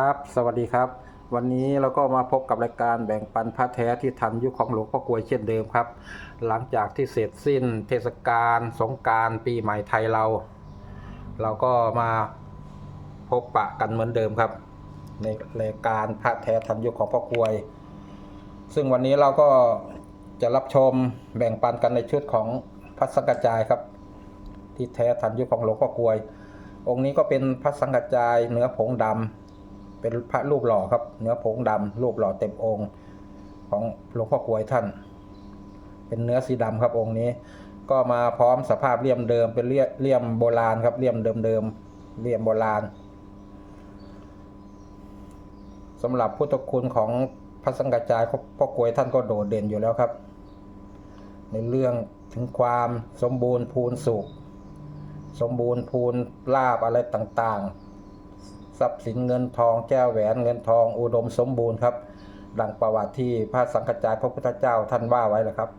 ครับ สวัสดีครับ วันนี้เราก็มาพบกับรายการแบ่งปันพระแท้ที่ทันยุคของหลวงพ่อกลวยเช่นเดิมครับ หลังจากที่เสร็จสิ้นเทศกาลสงการปีใหม่ไทยเรา เราก็มาพบปะกันเหมือนเดิมครับ ในรายการพระแท้ทันยุคของพ่อกลวย ซึ่งวันนี้เราก็จะรับชมแบ่งปันกันในชุดของพระสังกระจายครับ ที่แท้ทันยุคของหลวงพ่อกลวย องค์นี้ก็เป็นพระสังกระจายเนื้อผงดำ เป็นพระรูปหล่อครับ เนื้อผงดำรูปหล่อเต็มองค์ ของหลวงพ่อกลวยท่าน เป็นเนื้อสีดำครับองค์นี้ ก็มาพร้อมสภาพเลี่ยมเดิมเป็นเลี่ยมโบราณครับเลี่ยมเดิมๆเลี่ยมโบราณสำหรับพุทธคุณของพระสังกระจายพ่อกลวยท่านก็โดดเด่นอยู่แล้วครับ ในเรื่องถึงความสมบูรณ์พูนสุข สมบูรณ์พูนลาบอะไรต่างๆ ทรัพย์สินเงินทองแก้วแหวนเงินทองอุดมสมบูรณ์ครับ ดังประวัติที่พระสังฆจายพระพุทธเจ้าท่านว่าไว้แหละครับ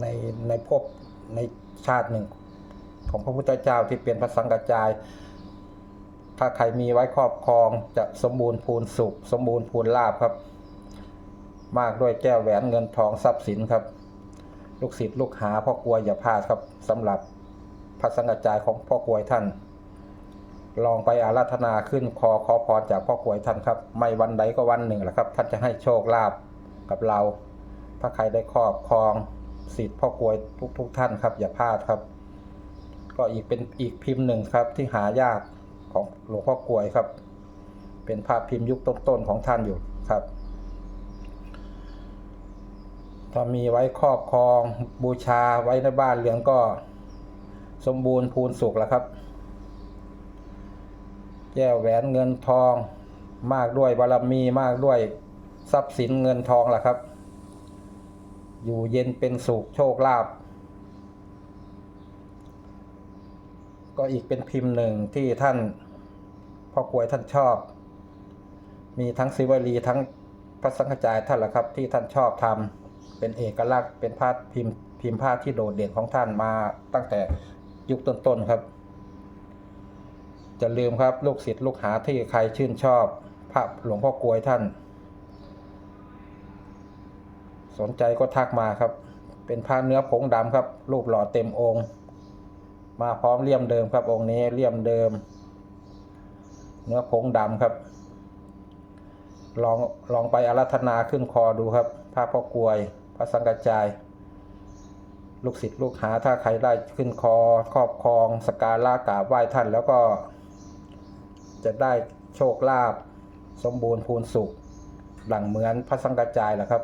ในในภพในชาติหนึ่ง ของพระพุทธเจ้าที่เป็นพระสังฆจาย ถ้าใครมีไว้ครอบครองจะสมบูรณ์พูนสุข สมบูรณ์พูนลาบครับ มากด้วยแก้วแหวนเงินทองทรัพย์สินครับ ลูกศิษย์ลูกหาพ่อกลัวอย่าพลาดครับสำหรับพระสังฆจายของพ่อกวยท่าน ลองไปอาราธนาขึ้นคอขอพรจากพ่อกวยท่านครับ ไม่วันใดก็วันหนึ่งแหละครับ ท่านจะให้โชคลาภกับเรา ถ้าใครได้ครอบครองสิทธิ์พ่อกวยทุกๆทท่านครับอย่าพลาดครับ ก็อีกเป็นอีกพิมพ์หนึ่งครับที่หายากของหลวงพ่อกวยครับ เป็นภาพพิมพ์ยุคต้นๆของท่านอยู่ครับถ้ามีไว้ครอบครองบูชาไว้ในบ้านเรือนก็ สมบูรณ์พูนสุขแล้วครับ แก้วแหวนเงินทอง มากด้วยบารมีมากด้วยทรัพย์สินเงินทองล่ะครับ อยู่เย็นเป็นสุขโชคลาภก็อีกเป็นพิมพ์หนึ่งที่ท่านพ่อกวยท่านชอบ มีทั้งศิวลีทั้งพระสังฆจายท่านละครับ ที่ท่านชอบทำเป็นเอกลักษณ์เป็นภาพพิมพ์พิมพ์ภาพที่โดดเด่นของท่านมาตั้งแต่ยุคต้นๆครับ จะลืมครับลูกศิษย์ลูกหาที่ใครชื่นชอบ พระหลวงพ่อกลวยท่าน สนใจก็ทักมาครับ เป็นผ้าเนื้อผงดำครับ รูปหล่อเต็มองค์ มาพร้อมเลี่ยมเดิมครับ องค์นี้เลี่ยมเดิม เนื้อผงดำครับ ลองลองไปอารัธนาขึ้นคอดูครับผ้าพ่อกลวย พระสังกระจายลูกศิษย์ลูกหาถ้าใครได้ขึ้นคอครอบครองสกการะกราบไหว้ท่านแล้วก็ จะได้โชคลาภสมบูรณ์พูนสุข หลังเหมือนพระสังกระจายแหละครับ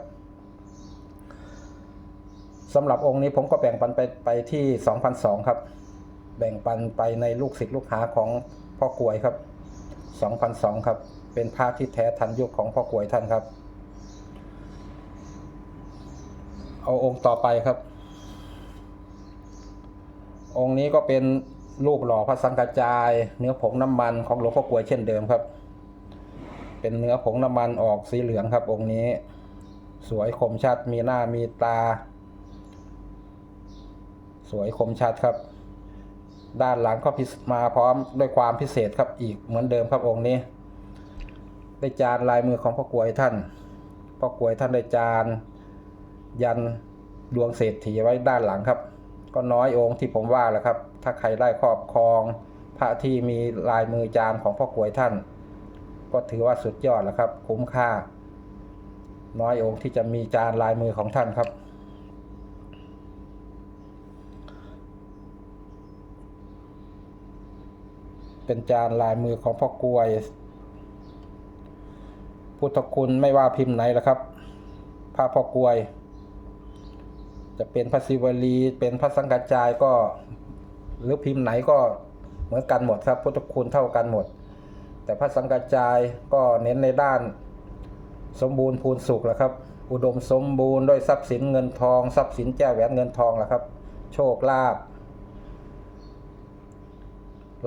สำหรับองค์นี้ผมก็แบ่งปันไปไปที่ 2,002 ครับ แบ่งปันไปในลูกศิษย์ลูกหาของพ่อกวยครับ 2,002 ครับ เป็นภาพที่แท้ทันยุคของพ่อกวยท่านครับ เอาองค์ต่อไปครับ องค์นี้ก็เป็น รูปหล่อพระสังกจาย เนื้อผงน้ำมันของหลวงพ่อกลวยเช่นเดิมครับ เป็นเนื้อผงน้ำมันออกสีเหลืองครับ องค์นี้ สวยคมชัดมีหน้ามีตา สวยคมชัดครับ ด้านหลังก็พิมาพร้อมด้วยความพิเศษครับอีกเหมือนเดิมครับองค์นี้ ได้จานลายมือของพ่อกลวยท่านพ่อกลวยท่านได้จาน ยันดวงเศรษฐีไว้ด้านหลังครับ ก็น้อยองค์ที่ผมว่าแหละครับ ถ้าใครได้ครอบครอง พระที่มีลายมือจานของพ่อกวยท่าน ก็ถือว่าสุดยอดแล้วครับ คุ้มค่า น้อยองค์ที่จะมีจานลายมือของท่านครับ เป็นจานลายมือของพ่อกวย พุทธคุณไม่ว่าพิมพ์ไหนละครับพระพ่อกวยจะเป็นพระศิวลี เป็นพระสังกัจจายก็ หรือพิมพ์ไหนก็เหมือนกันหมดครับพุทธคุณเท่ากันหมด แต่พระสังกัจจายก็เน้นในด้าน สมบูรณ์พูนสุขแหละครับ อุดมสมบูรณ์ด้วยทรัพย์สินเงินทองทรัพย์สินแก้วแหวนเงินทองแหละครับ โชคลาภ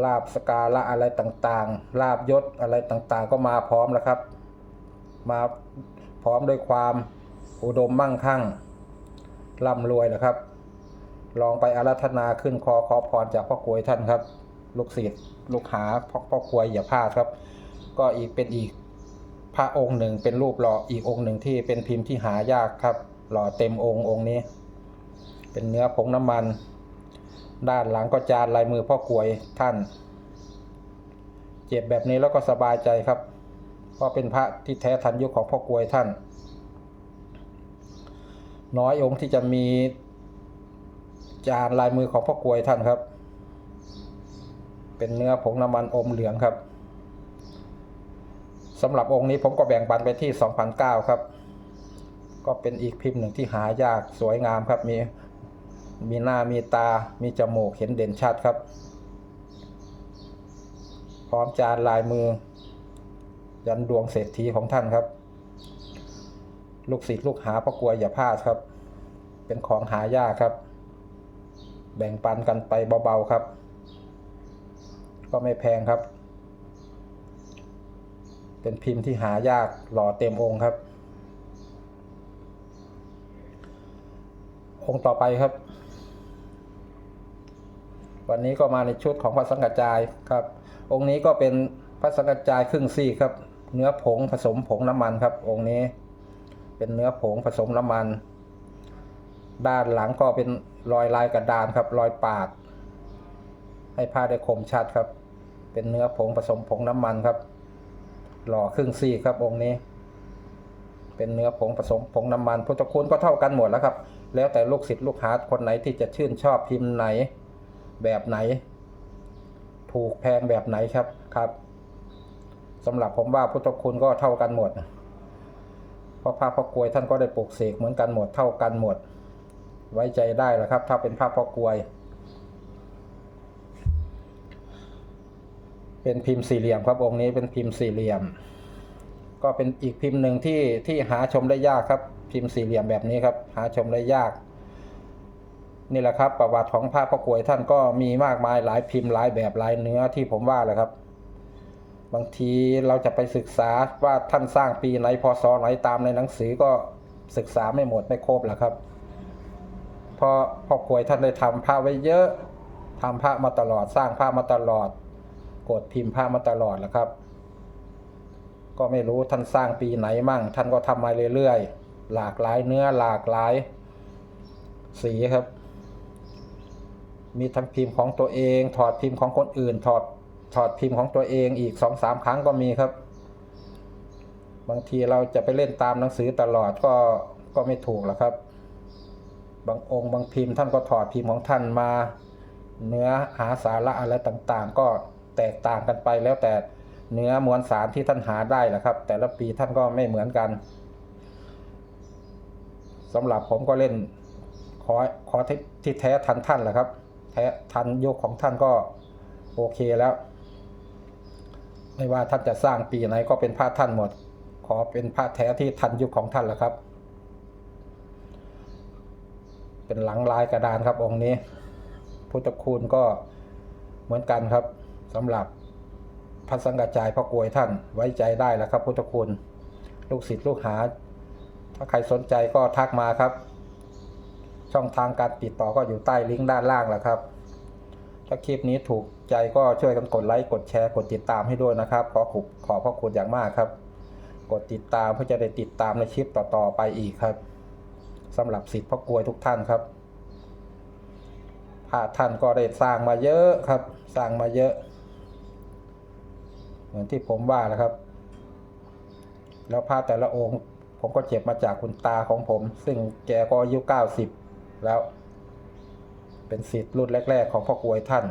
ลาบสกาละอะไรต่างๆ ลาบยศอะไรต่างๆ ก็มาพร้อมแล้วครับ มาพร้อมด้วยความอุดมมั่งคั่งร่ำรวยนะครับ ลองไปอารัธนาขึ้นคอขอพรจากพ่อกวยท่านครับ ลูกศิษย์ลูกหาพ่อพ่อกวยอย่าพลาดครับ ก็อีกเป็นอีกพระองค์หนึ่งเป็นรูปหล่ออีกองค์หนึ่งที่เป็นพิมพ์ที่หายากครับ หล่อเต็มองค์องค์นี้ เป็นเนื้อผงน้ำมัน ด้านหลังก็จานลายมือพ่อกวยท่าน เจ็บแบบนี้แล้วก็สบายใจครับเพราะเป็นพระที่แท้ทันยุคของพ่อกวยท่าน น้อยองค์ที่จะมี จานลายมือของพ่อกลวยท่านครับ เป็นเนื้อผงน้ำมันอมเหลืองครับสำหรับองค์นี้ผมก็แบ่งปันไปที่2,009ครับ ก็เป็นอีกพิมพ์หนึ่งที่หายากสวยงามครับ มีมีหน้ามีตา มีจมูกเห็นเด่นชัดครับ พร้อมจานลายมือ ยันดวงเศรษฐีของท่านครับ ลูกศิษย์ลูกหาพ่อกลัวอย่าพลาดครับ เป็นของหายากครับ แบ่งปันกันไปเบาๆครับ ก็ไม่แพงครับ เป็นพิมพ์ที่หายากหล่อเต็มองค์ครับ องค์ต่อไปครับ วันนี้ก็มาในชุดของพระสังกัจจายครับ องค์นี้ก็เป็นพระสังกัจจายครึ่งซี่ครับ เนื้อผงผสมผงน้ำมันครับ องค์นี้ เป็นเนื้อผงผสมน้ำมัน ด้านหลังก็เป็นรอยลายกระดานครับ รอยปาด ให้ผ้าได้คมชัดครับ เป็นเนื้อผงผสมผงน้ำมันครับ หล่อครึ่งซี่ครับองค์นี้ เป็นเนื้อผงผสมผงน้ำมันพุทธคุณก็เท่ากันหมดแล้วครับ แล้วแต่ลูกศิษย์ลูกหาคนไหนที่จะชื่นชอบพิมพ์ไหน แบบไหน ถูกแพงแบบไหนครับครับสำหรับผมว่าพุทธคุณก็เท่ากันหมดเพราะพระพ่อกวยท่านก็ได้ปลูกเสกเหมือนกันหมดเท่ากันหมด ไว้ใจได้แล้วครับ ถ้าเป็นพระพ่อกลวย เป็นพิมพ์สี่เหลี่ยมครับองค์นี้เป็นพิมพ์สี่เหลี่ยม ก็เป็นอีกพิมพ์หนึ่งที่ที่หาชมได้ยากครับ พิมพ์สี่เหลี่ยมแบบนี้ครับ หาชมได้ยาก นี่แหละครับ ประวัติของพระพ่อกลวยท่านก็มีมากมายหลายพิมพ์หลายแบบหลายเนื้อที่ผมว่าแหละครับบางทีเราจะไปศึกษาว่าท่านสร้างปีไหนพศไหนตามในหนังสือก็ศึกษาไม่หมดไม่ครบแหละครับ เพราะพ่อกวยท่านได้ทำพระไว้เยอะทำพระมาตลอดสร้างพระมาตลอด กดพิมพ์พระมาตลอดแหละครับ ก็ไม่รู้ท่านสร้างปีไหนมั่ง ท่านก็ทำมาเรื่อยๆหลากหลายเนื้อหลากหลาย สีครับ มีทั้งพิมพ์ของตัวเอง ถอดพิมพ์ของคนอื่น ถอดถอดพิมพ์ของตัวเองอีกสองสามครั้งก็มีครับ บางทีเราจะไปเล่นตามหนังสือตลอดก็ก็ไม่ถูกหรอกครับ บางองค์บางพิมพ์ท่านก็ถอดพิมพ์ของท่านมา เนื้อหาสาระอะไรต่างๆ ก็แตกต่างกันไปแล้วแต่เนื้อมวลสารที่ท่านหาได้แหละครับ แต่ละปีท่านก็ไม่เหมือนกันสำหรับผมก็เล่นขอขอที่ที่แท้ทันท่านแหละครับ แท้ทันยุคของท่านก็โอเคแล้ว ไม่ว่าท่านจะสร้างปีไหนก็เป็นพระท่านหมด ขอเป็นพระแท้ที่ทันยุคของท่านแหละครับ เป็นหลังลายกระดานครับองค์นี้ พุทธคุณก็เหมือนกันครับสำหรับพระสังกัจจายพ่อกวยท่านไว้ใจได้แล้วครับ พุทธคุณ ลูกศิษย์ลูกหา ถ้าใครสนใจก็ทักมาครับ ช่องทางการติดต่อก็อยู่ใต้ลิงก์ด้านล่างแหละครับ ถ้าคลิปนี้ถูกใจก็ช่วยกันกดไลค์กดแชร์กดติดตามให้ด้วยนะครับขอขอบขอพระคุณอย่างมากครับ กดติดตามเพื่อจะได้ติดตามในคลิปต่อๆไปอีกครับ สำหรับศิษย์พ่อกลวยทุกท่านครับพระท่านก็ได้สร้างมาเยอะครับ สร้างมาเยอะ เหมือนที่ผมว่าแหละครับ แล้วพระแต่ละองค์ ผมก็เจ็บมาจากคุณตาของผม ซึ่งแกก็อายุเก้าสิบแล้ว เป็นศิษย์รุ่นแรก ๆ ของพ่อกลวยท่าน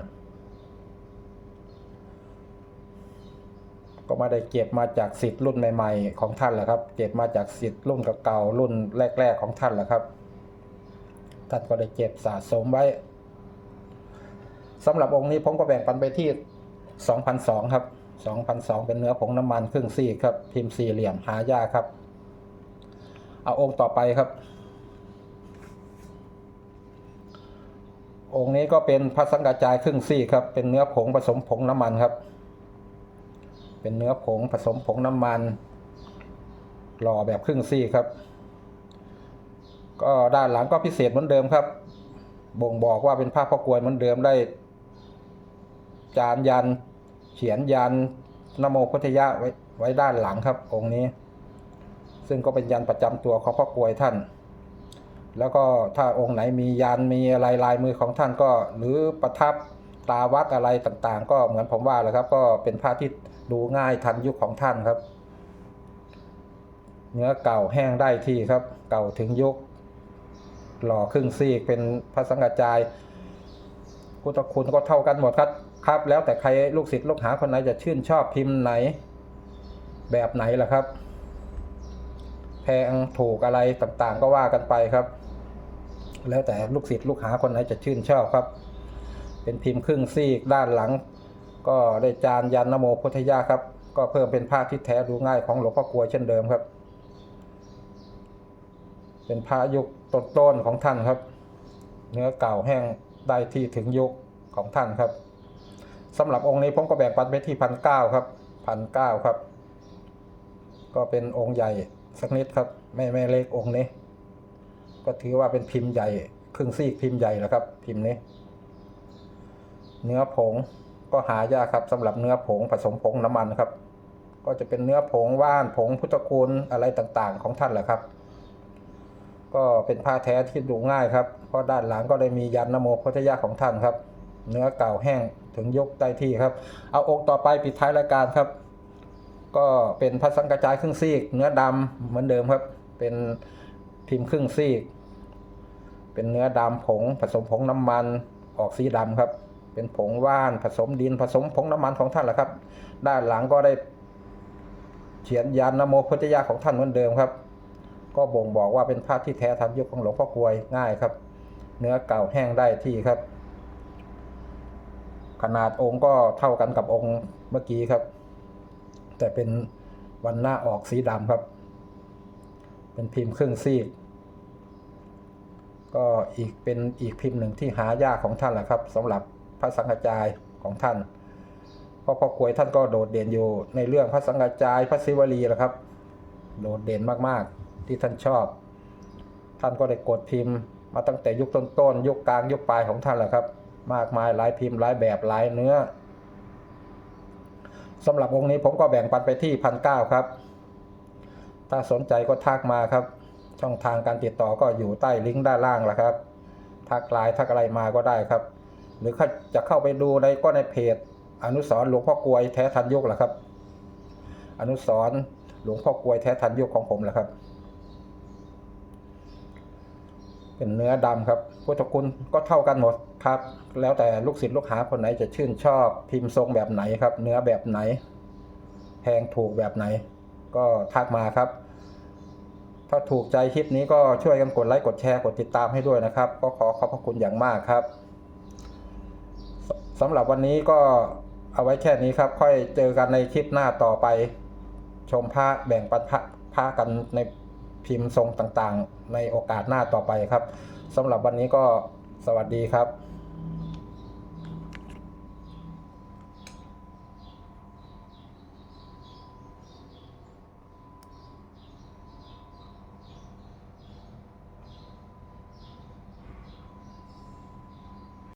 ก็ไมาได้เก็บมาจากศิษย์รุ่นใหม่ ๆ ของท่านแหละครับ เก็บมาจากศิษย์รุ่นเก่าๆรุ่นแรก ๆ ของท่านแหละครับท่านก็ได้เก็บสะสมไว้สำหรับองค์นี้ผมก็แบ่งปันไปที่2,002ครับ2,002 เป็นเนื้อผงน้ำมันครึ่งซี่ครับ พิมพ์สี่เหลี่ยมหายากครับ เอาองค์ต่อไปครับ องค์นี้ก็เป็นพระสังกัจายครึ่งซี่ครับ เป็นเนื้อผงผสมผงน้ำมันครับ เป็นเนื้อผงผสมผงน้ำมันหล่อแบบครึ่งซี่ครับ ก็ด้านหลังก็พิเศษเหมือนเดิมครับ บ่งบอกว่าเป็นภาพพ่อกวยเหมือนเดิมได้ จานยัน เขียนยันนโมพุทธยะไว้ไว้ด้านหลังครับ องค์นี้ ซึ่งก็เป็นยันประจำตัวของพ่อกรวยท่าน แล้วก็ถ้าองค์ไหนมียันมีอะไรลายมือของท่านก็ หรือประทับตาวัดอะไรต่างๆ ก็เหมือนผมว่าแหละครับ ก็เป็นผ้าที่ ดูง่ายทันยุคของท่านครับ เนื้อเก่าแห้งได้ที่ครับ เก่าถึงยุค หล่อครึ่งซีกเป็นพระสังฆจายพุทธคุณก็เท่ากันหมดครับครับ แล้วแต่ใครลูกศิษย์ลูกหาคนไหนจะชื่นชอบพิมพ์ไหน แบบไหนล่ะครับ แพงถูกอะไรต่างๆ ก็ว่ากันไปครับ แล้วแต่ลูกศิษย์ลูกหาคนไหนจะชื่นชอบครับ เป็นพิมพ์ครึ่งซีกด้านหลัง ก็ได้จานยันนโมพุทธยาครับ ก็เพิ่มเป็นผ้าที่แท้ดูง่ายของหลวงพ่อกลวยเช่นเดิมครับ เป็นพระยุคต้นๆของท่านครับ เนื้อเก่าแห้งได้ที่ถึงยุคของท่านครับสำหรับองค์นี้ผมก็แบ่งปันไปที่พันเก้าครับพันเก้าครับ ก็เป็นองค์ใหญ่สักนิดครับ ไม่ไม่เล็กองค์นี้ ก็ถือว่าเป็นพิมพ์ใหญ่ ครึ่งซีกพิมพ์ใหญ่แล้วครับ พิมพ์นี้ เนื้อผง ก็หายากครับสำหรับเนื้อผงผสมผงน้ำมันครับ ก็จะเป็นเนื้อผงว่านผงพุทธคุณอะไรต่างๆ ของท่านแหละครับ ก็เป็นผ้าแท้ที่ดูง่ายครับเพราะด้านหลังก็ได้มียันนโมพุทธยาของท่านครับ เนื้อเก่าแห้งถึงยกได้ที่ครับ เอาองค์ต่อไปปิดท้ายรายการครับ ก็เป็นพระสังกระจายครึ่งซีก เนื้อดำเหมือนเดิมครับ เป็นพิมพ์ครึ่งซีก เป็นเนื้อดำผงผสมผงน้ำมันออกสีดำครับ เป็นผงว่านผสมดินผสมผงน้ำมันของท่านแหละครับ ด้านหลังก็ได้เขียนยันนโมพุทธยาของท่านเหมือนเดิมครับ ก็บ่งบอกว่าเป็นผ้าที่แท้ทันยุคของหลวงพ่อกลวยง่ายครับ เนื้อเก่าแห้งได้ที่ครับ ขนาดองค์ก็เท่ากันกับองค์เมื่อกี้ครับ แต่เป็นวันหน้าออกสีดำครับ เป็นพิมพ์ครึ่งซีกก็อีกเป็นอีกพิมพ์หนึ่งที่หายากของท่านแหละครับสำหรับ พระสังฆจายของท่านเพราะพ่อกวยท่านก็โดดเด่นอยู่ในเรื่องพระสังฆจายพระศิวลีแหละครับ โดดเด่นมากๆที่ท่านชอบ ท่านก็ได้กดพิมพ์ มาตั้งแต่ยุคต้นๆยุคกลางยุคปลายของท่านแหละครับ มากมายหลายพิมพ์หลายแบบหลายเนื้อสำหรับองค์นี้ผมก็แบ่งปันไปที่พันเก้าครับ ถ้าสนใจก็ทักมาครับ ช่องทางการติดต่อก็อยู่ใต้ลิงก์ด้านล่างแหละครับ ทักไลน์ทักอะไรมาก็ได้ครับ หรือจะเข้าไปดูในก็ในเพจ อนุสรหลวงพ่อกลวยแท้ทันยุคแหละครับ อนุสรหลวงพ่อกลวยแท้ทันยุคของผมแหละครับ เป็นเนื้อดำครับพุทธคุณก็เท่ากันหมดครับ แล้วแต่ลูกศิษย์ลูกหาคนไหนจะชื่นชอบพิมพ์ทรงแบบไหนครับ เนื้อแบบไหนแพงถูกแบบไหน ก็ทักมาครับ ถ้าถูกใจคลิปนี้ก็ช่วยกันกดไลค์กดแชร์กดติดตามให้ด้วยนะครับ ก็ขอขอบพระคุณอย่างมากครับ สำหรับวันนี้ก็เอาไว้แค่นี้ครับ ค่อยเจอกันในคลิปหน้าต่อไป ชมพระแบ่งปันพระพระกันในพิมพ์ทรงต่างๆ ในโอกาสหน้าต่อไปครับสำหรับวันนี้ก็สวัสดีครับ